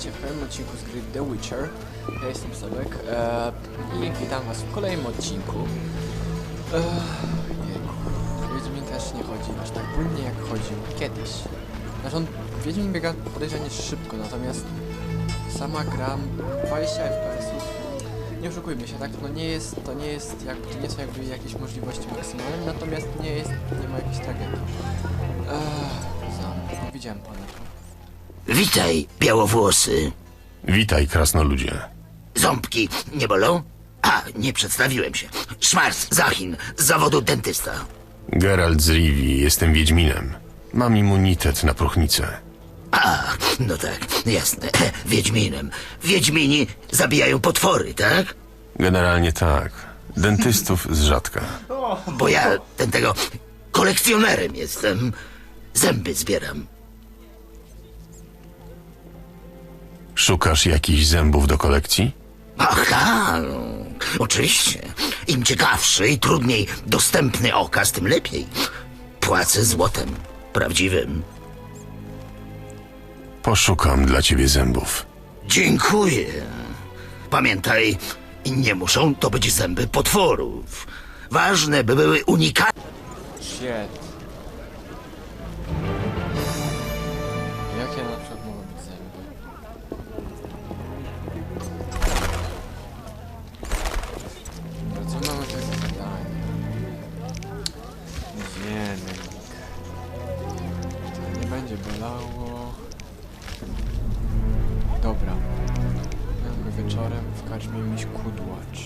witajcie w kolejnym odcinku z gry The Witcher. Ja jestem Sebek e, i witam was w kolejnym odcinku. E, Wiedźmin też nie chodzi aż tak płynnie jak chodził kiedyś. Znaczy on, Wiedźmin biega podejrzanie szybko, natomiast sama gra 20 FPS-ów. Nie oszukujmy się, tak? No nie jest, to nie jest, jakby, to nie są jakby jakieś możliwości maksymalne, natomiast nie jest, nie ma jakiejś tragedii. Eee, nie widziałem pana. Witaj, białowłosy. Witaj, krasnoludzie. Ząbki nie bolą? A, nie przedstawiłem się. Szmarc, Zachin, z zawodu dentysta. Geralt z Rivi, jestem Wiedźminem. Mam immunitet na próchnicę. A, no tak, jasne. Wiedźminem. Wiedźmini zabijają potwory, tak? Generalnie tak. Dentystów z rzadka. Bo ja ten tego kolekcjonerem jestem. Zęby zbieram. Szukasz jakichś zębów do kolekcji? Ach, tak, no, oczywiście. Im ciekawszy i trudniej dostępny okaz, tym lepiej. Płacę złotem. Prawdziwym. Poszukam dla ciebie zębów. Dziękuję. Pamiętaj, nie muszą to być zęby potworów. Ważne, by były unikatne. Shit. Dobra. Miałem wieczorem w karczmie mieć kudłacz.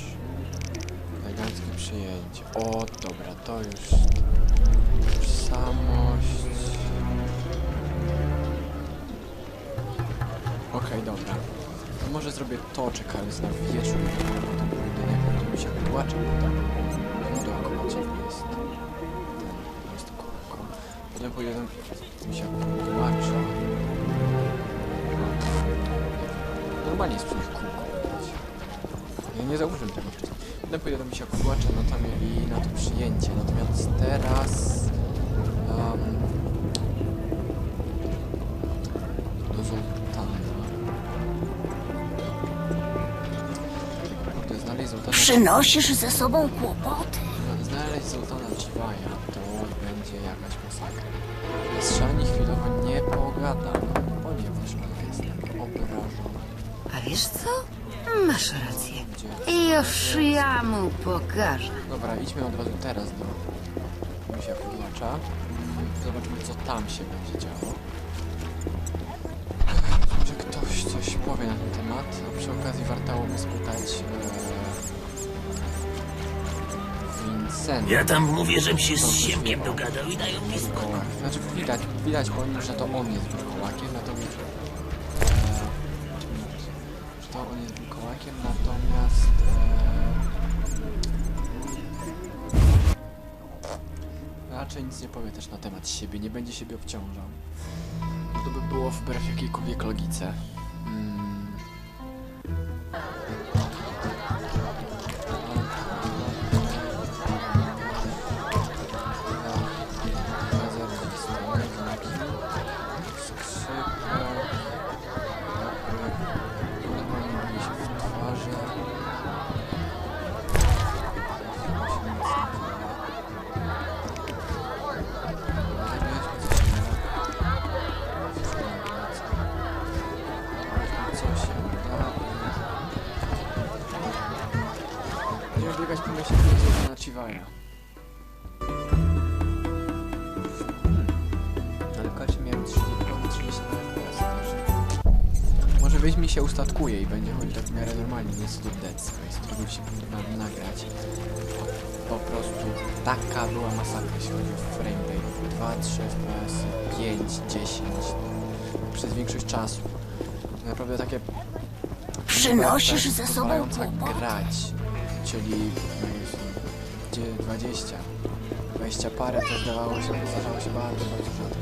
Eleganckie przyjęcie. O, dobra, to już Tożsamość. Okej, dobra. To może zrobię to, czekając na wieczór, a potem pójdę najpierw do się płaczę, bo tam dookoła ciebie jest ten, jest kółko. Potem pójdę do się płacza. Normalnie jest przy nich kółko. Ja nie zauważyłem tego wcześniej. Potem pójdę do misia płacza natomiast i na to przyjęcie. Natomiast teraz... Um, do Zoltana. Kurde, znaleźć Zoltana... Przynosisz ze sobą kłopoty. Znaleźć Zoltana Dziwaja to będzie jakaś masakra. Z Szani chwilowo nie pogadam, wiesz co? Masz rację. Już ja mu pokażę. Dobra, idźmy od razu teraz do misia kudłacza. Zobaczmy, co tam się będzie działo. Może ktoś coś powie na ten temat, a przy okazji wartałoby spytać e, Vincenta. Ja tam mówię, żem się z Siemkiem dogadał i dają mi spokój. Wilkołak. Znaczy widać, widać po nim, że to on jest wilkołakiem, wilkołakiem, natomiast... E, raczej nic nie powie też na temat siebie, nie będzie siebie obciążał. To by było wbrew jakiejkolwiek logice. Weź mi się ustatkuje i będzie chodzić tak w miarę normalnie, nie Dead Space, którego się powinno nagrać. Po, po prostu taka była masakra, jeśli chodzi o frame rate. 2, 3 FPS, 5, 10, przez większość czasu. Naprawdę takie Przynosisz ze sobą pozwalająca kłopoty. grać, czyli no jest, gdzie 20, 20 parę to zdawało się, zdarzało się bardzo, bardzo rzadko.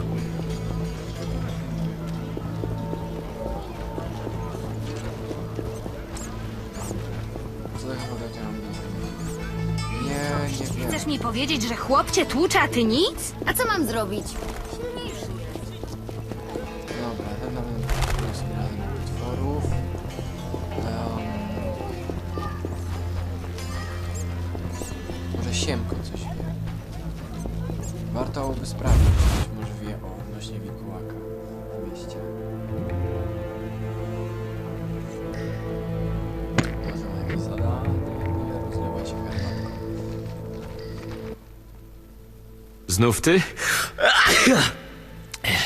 powiedzieć, że chłop tłucze, a ty nic? A co mam zrobić? Dobra, może Siemko coś wie. Warto byłoby sprawdzić, coś może wie o odnośnie Wikołaka w mieście. Znów ty?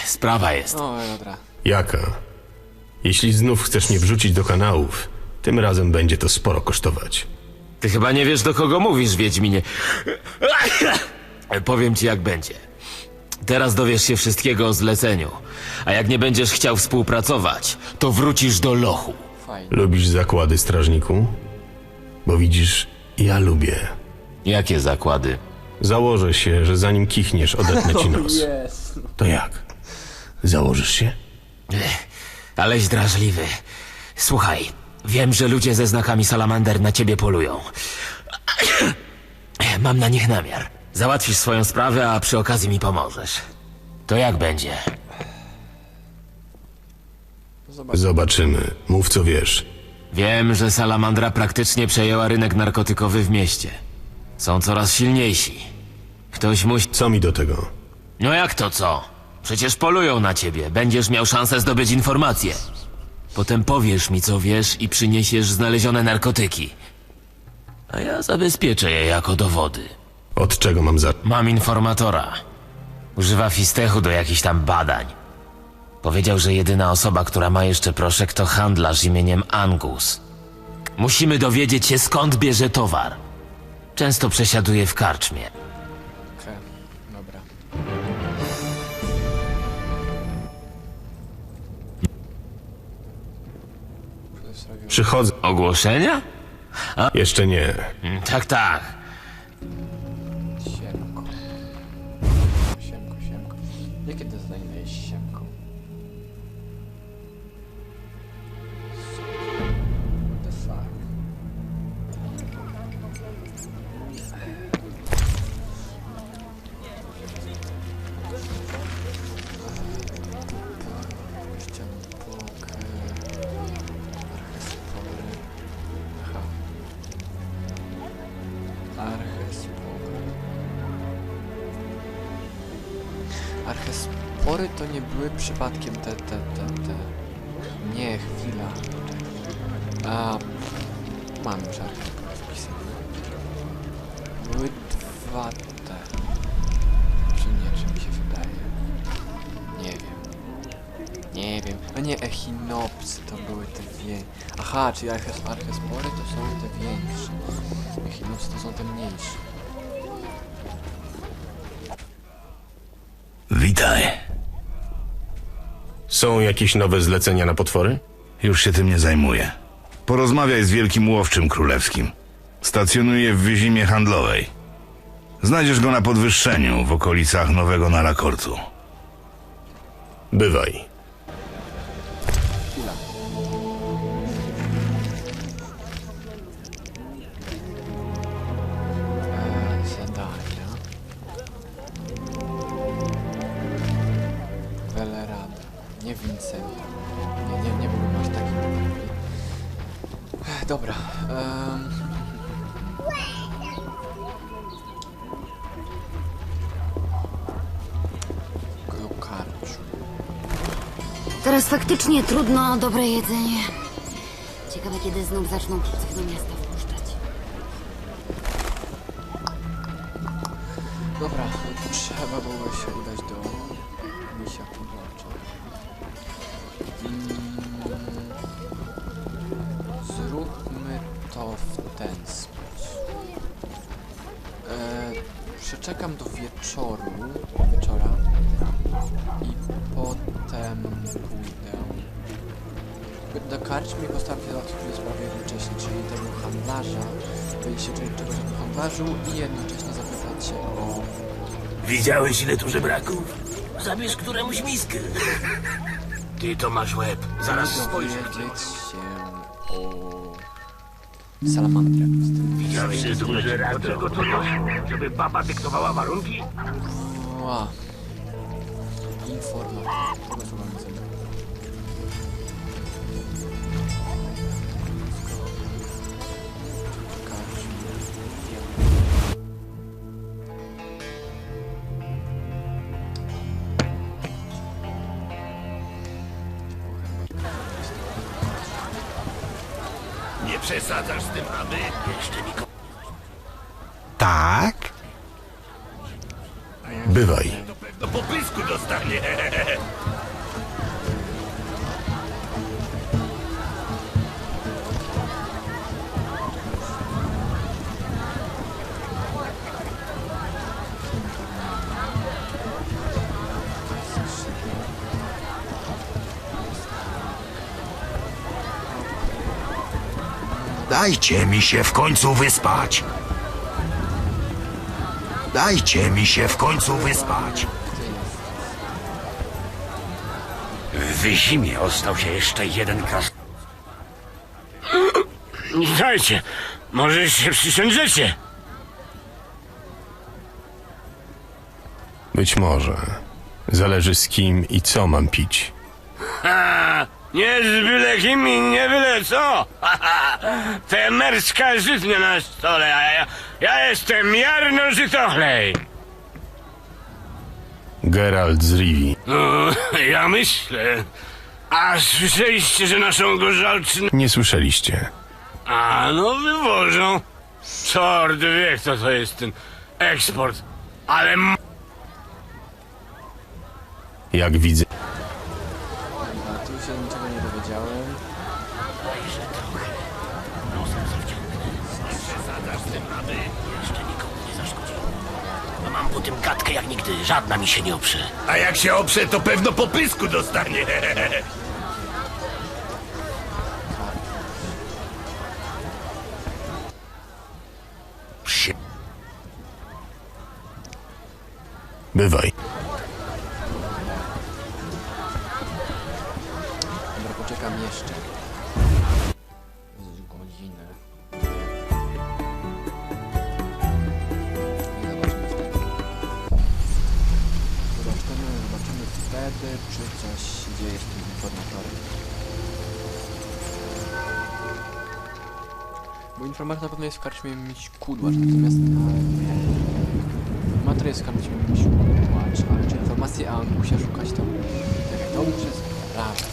Sprawa jest. O, dobra. Jaka? Jeśli znów chcesz mnie wrzucić do kanałów, tym razem będzie to sporo kosztować. Ty chyba nie wiesz, do kogo mówisz, Wiedźminie. Powiem ci, jak będzie. Teraz dowiesz się wszystkiego o zleceniu. A jak nie będziesz chciał współpracować, to wrócisz do lochu. Fajnie. Lubisz zakłady, strażniku? Bo widzisz, ja lubię. Jakie zakłady? Założę się, że zanim kichniesz, odetnę ci nos. To jak? Założysz się? Aleś drażliwy. Słuchaj, wiem, że ludzie ze znakami salamander na ciebie polują. Mam na nich namiar. Załatwisz swoją sprawę, a przy okazji mi pomożesz. To jak będzie? Zobacz. Zobaczymy. Mów co wiesz. Wiem, że salamandra praktycznie przejęła rynek narkotykowy w mieście. Są coraz silniejsi. Ktoś musi... Co mi do tego? No jak to co? Przecież polują na ciebie. Będziesz miał szansę zdobyć informacje. Potem powiesz mi, co wiesz i przyniesiesz znalezione narkotyki. A ja zabezpieczę je jako dowody. Od czego mam za... Mam informatora. Używa fistechu do jakichś tam badań. Powiedział, że jedyna osoba, która ma jeszcze proszek, to handlarz imieniem Angus. Musimy dowiedzieć się, skąd bierze towar. Często przesiaduje w karczmie. Okej, dobra. Przychodzę. Ogłoszenia? Jeszcze nie. Mm, Tak, tak. siemko. Siemko, siemko. Jakie to zadanie Archespory to nie były przypadkiem te, te, te, te... Nie, chwila. A, mam archespory wpisane. Były dwa te. Czy nie, czy mi się wydaje? Nie wiem. Nie wiem. No nie, echinopsy to były te wie... Aha, czyli arches, archespory to są te większe. Echinopsy to są te mniejsze. Witaj. Są jakieś nowe zlecenia na potwory? Już się tym nie zajmuję. Porozmawiaj z wielkim łowczym królewskim. Stacjonuje w wyzimie handlowej. Znajdziesz go na podwyższeniu w okolicach Nowego Narakortu. Bywaj. Teraz faktycznie trudno o dobre jedzenie. Ciekawe, kiedy znów zaczną psów do miasta wpuszczać. Dobra, trzeba było się udać do misia pobocze. Mm, Zróbmy to w ten sposób. E, przeczekam do wieczoru, pójdę do karczmy załatwić dwie sprawy jednocześnie, czyli temu handlarza, dowiedzieć się czyli czegoś o handlarzu i jednocześnie zapytać się o Widziałeś ile tu żebraków? Zabierz któremuś miskę. Ty to masz łeb. Zaraz dowiedzieć się o salamandrę. Widziałeś. Do czego to doszło? Żeby baba dyktowała warunki? Ła informa. Nie przesadzasz z tym, aby jeszcze nikogo... Tak? Bywaj. Dajcie mi się w końcu wyspać. Dajcie mi się w końcu wyspać. W Wyzimie ostał się jeszcze jeden kras... Dajcie, może się przysiądziecie. Być może. Zależy z kim i co mam pić. Nie z byle kim i nie byle co. Te merska żytnia na stole, a ja, ja jestem Jarno Żytochlej. Geralt z Rivi. No, ja myślę. A słyszeliście, że naszą gorzalczynę... Nie słyszeliście. A, no wywożą. Czord wie, kto to jest ten eksport. Ale Jak widzę. A tu się niczego nie dowiedziałem. No mam po tym gadkę jak nigdy. Żadna mi się nie oprze. A jak się oprze, to pewno popysku dostanie. Psie. Bywaj. Dobra, poczekam jeszcze. Godzinę. Wtedy, czy coś się dzieje z tym informatorem. Bo informator na pewno jest w karczmie mieć kudłacz, natomiast... Informator jest w karczmie mieć kudłacz, ale czy informacje o Angusie szukać to... Tak, to muszę sprawdzić.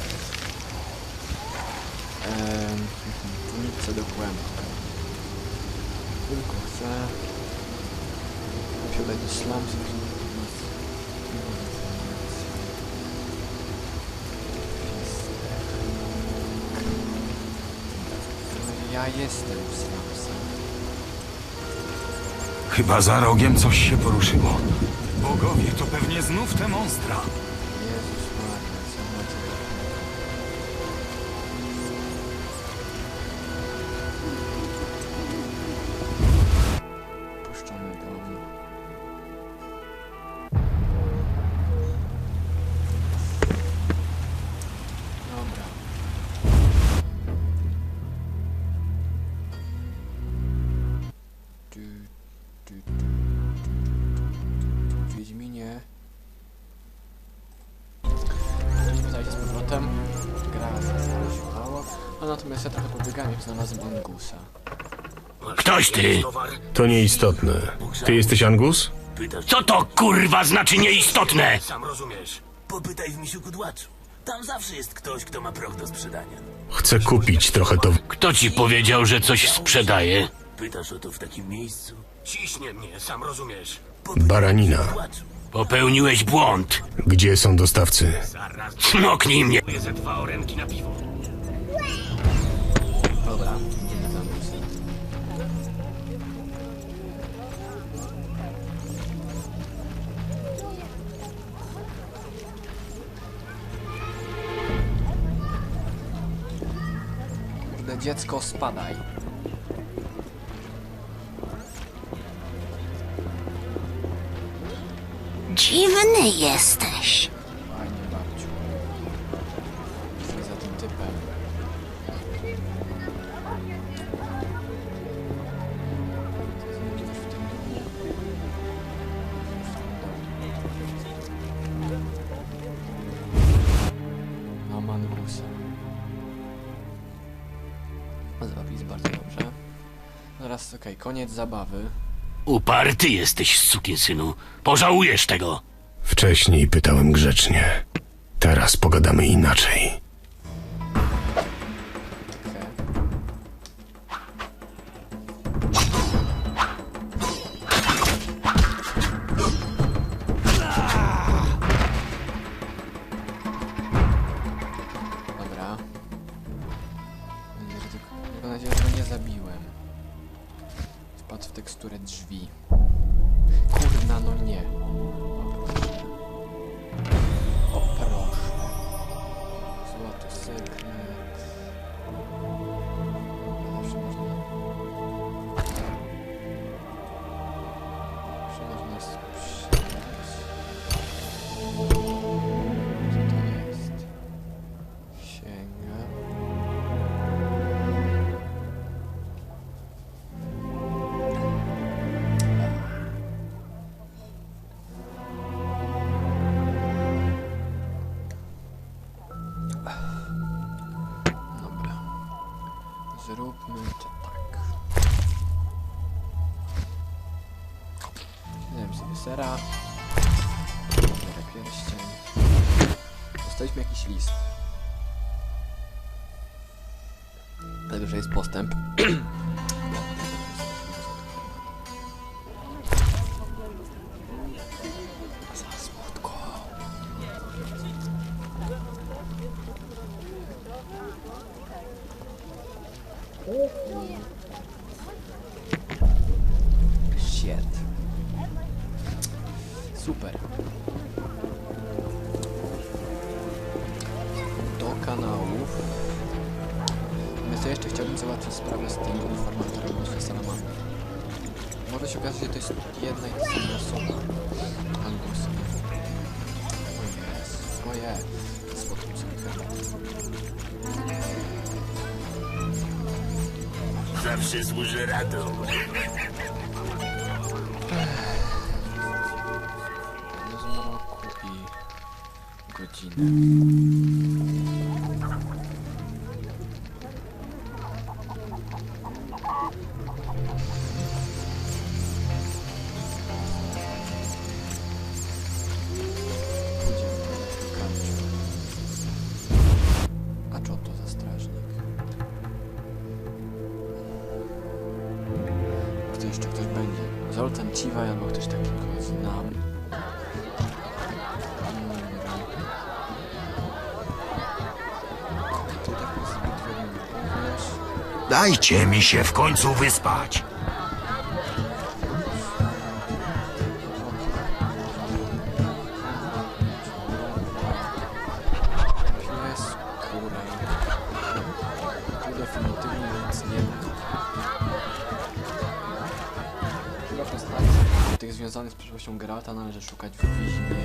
Tu nic co do głębi. Tylko chcę... Muszę dać do slumsów. Ja jestem slumsach. Chyba za rogiem coś się poruszyło. Bogowie, to pewnie znów te monstra. A natomiast ja trochę pobiegałem, jak znalazłem Angusa. ktoś ty. To nieistotne. Ty jesteś Angus? Co to kurwa znaczy nieistotne? Sam rozumiesz. Popytaj w misiu kudłaczu. Tam zawsze jest ktoś, kto ma proch do sprzedania. Chcę kupić trochę to. Kto ci powiedział, że coś sprzedaje? Pytasz o to w takim miejscu? Ciśnie mnie, sam rozumiesz. Baranina. Popełniłeś błąd. Gdzie są dostawcy? Smoknij mnie. Ze dwa orenki na piwo. Dobra, Angusem. Kurde, dziecko, spadaj. Dziwny jesteś. Koniec zabawy. Uparty jesteś, synu. Pożałujesz tego. Wcześniej pytałem grzecznie. Teraz pogadamy inaczej. Sera. Biorę pierścień. Dostaliśmy jakiś list. Że jest postęp. Super. Do kanałów. Natomiast ja jeszcze chciałbym załatwić sprawę z tym informatorem Salamandry. Może się okazać, że to jest jedna i ta sama osoba. Angus. O jest. Oje. Słodko Zawsze służy radą. Godzinę. A co to za strażnik? Kto jeszcze ktoś będzie? Zoltan Ciwaj albo ktoś takiego. Dajcie mi się w końcu wyspać. Związanych z przeszłością Geralta należy szukać w Wiźnie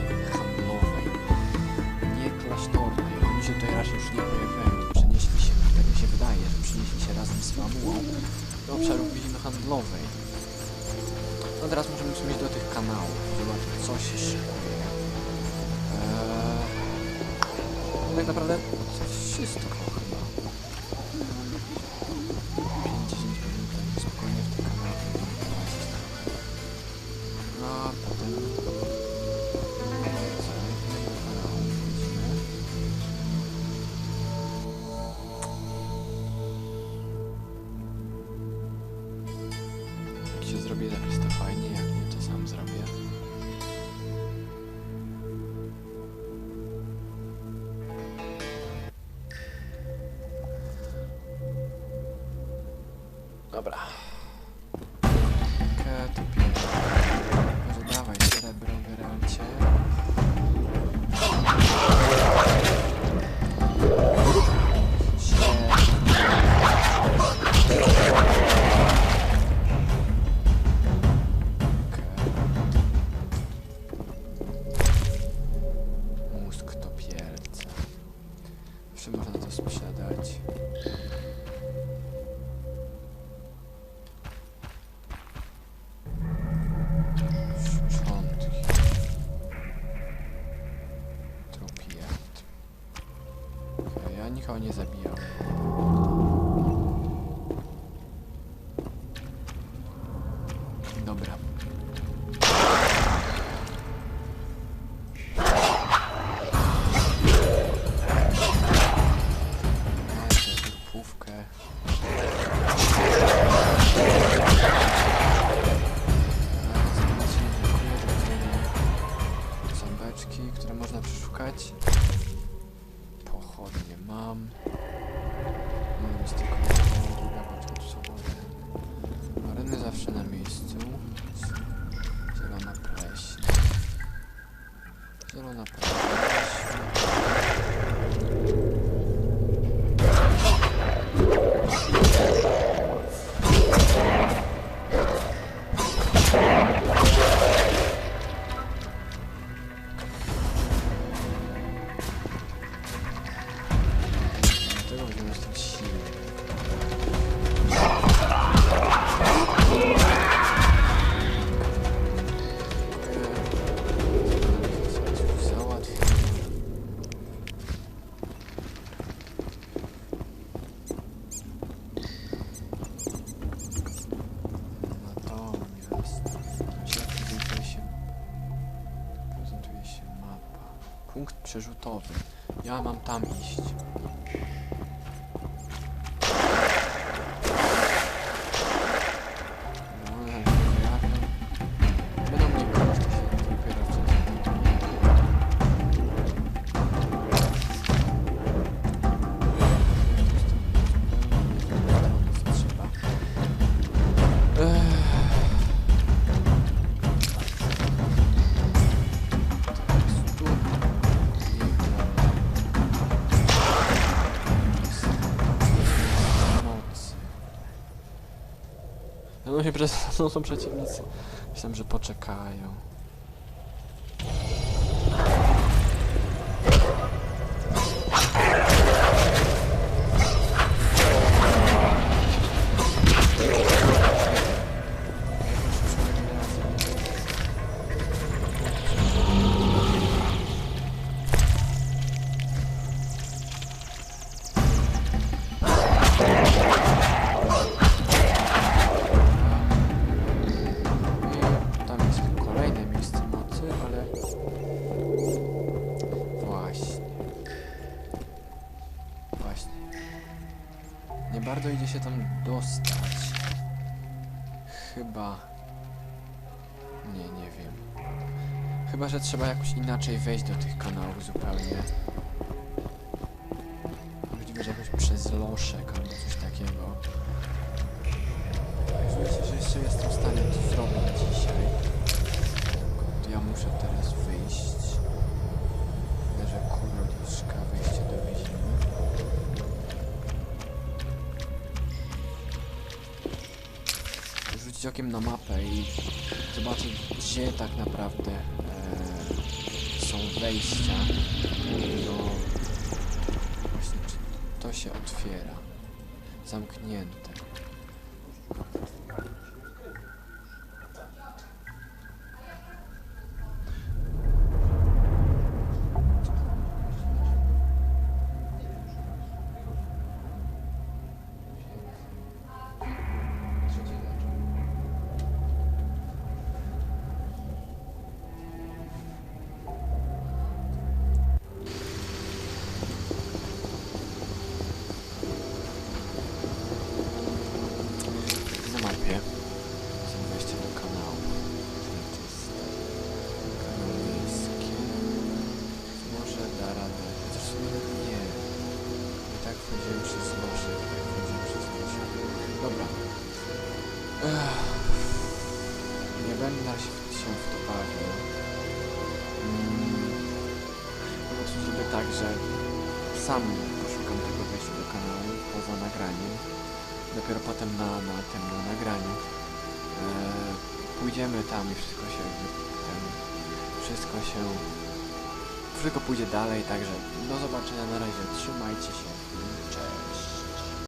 Teraz możemy przejść do tych kanałów, zobaczyć co się szykuje. Eee... Tak naprawdę wszystko Dobra. Się przez... No są przeciwnicy. Myślałem, że poczekają. Chyba, że trzeba jakoś inaczej wejść do tych kanałów zupełnie. Możliwe, że jakoś przez loszek albo coś takiego. Myślę, że jeszcze jestem w stanie to zrobić dzisiaj. To ja muszę teraz wyjść. Bierze kuroliszka, wejście do wyzimy. Rzucić okiem na mapę i zobaczyć, gdzie tak naprawdę wejścia. No, właśnie, czy to się otwiera. Zamknięte. Wszystko pójdzie dalej, także do zobaczenia na razie, trzymajcie się